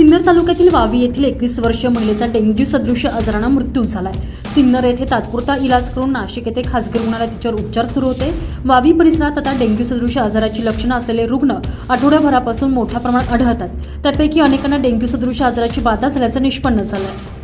सिन्नर तालुक्यातील वावी येथील एकवीस वर्षीय महिलेचा डेंग्यू सदृश आजारानं मृत्यू झालाय. सिन्नर येथे तात्पुरता इलाज करून नाशिक येथे खासगी रुग्णालयात तिच्यावर उपचार सुरू होते. वावी परिसरात आता डेंग्यू सदृश आजाराची लक्षणं असलेले रुग्ण आठवड्याभरापासून मोठ्या प्रमाणात आढळतात. त्यापैकी अनेकांना डेंग्यू सदृश आजाराची बाधा झाल्याचं निष्पन्न झालंय.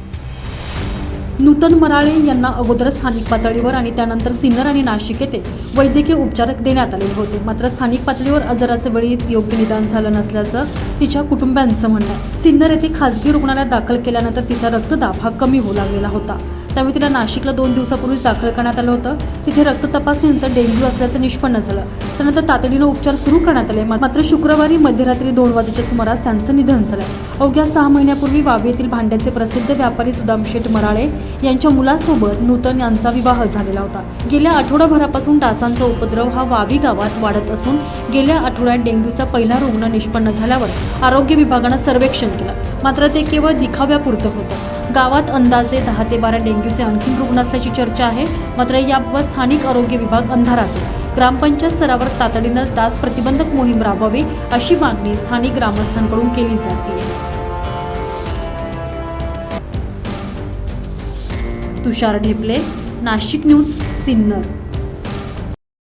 नूतन मराळे यांना अगोदर स्थानिक पातळीवर आणि त्यानंतर सिन्नर आणि नाशिक येथे वैद्यकीय उपचार देण्यात आलेले होते. मात्र स्थानिक पातळीवर आजाराचे वेळीच योग्य निदान झालं नसल्याचं तिच्या कुटुंबियांचं म्हणणं आहे. सिन्नर येथे खासगी रुग्णालयात दाखल केल्यानंतर तिचा रक्तदाब हा कमी होऊ लागलेला होता. त्यामुळे तिला नाशिकला दोन दिवसापूर्वीच दाखल करण्यात आलं होतं. तिथे रक्त तपासणीनंतर डेंग्यू असल्याचं निष्पन्न झालं. त्यानंतर तातडीनं उपचार सुरू करण्यात आले. मात्र शुक्रवारी मध्यरात्री दोन वाजेच्या सुमारास त्यांचं निधन झालं. अवघ्या सहा महिन्यापूर्वी वावी येथील भांड्याचे प्रसिद्ध व्यापारी सुदाम शेठ मराळे यांच्या मुलासोबत नूतन यांचा विवाह झालेला होता. गेल्या आठवडाभरापासून डासांचा उपद्रव हा वावी गावात वाढत असून गेल्या आठवड्यात डेंग्यूचा पहिला रुग्ण निष्पन्न झाल्यावर आरोग्य विभागानं सर्वेक्षण केलं. मात्र ते केवळ दिखाव्यापुरतं होतं. गावात अंदाजे दहा ते बारा डेंग्यूचे आणखी रुग्ण असल्याची चर्चा आहे. मात्र याबाबत स्थानिक आरोग्य विभाग अंधारात ग्रामपंचायत स्तरावर तातडीनं डास प्रतिबंधक मोहीम राबवावी अशी मागणी स्थानिक ग्रामस्थांकडून केली जाते. तुषार ढेपले नाशिक न्यूज सिन्नर.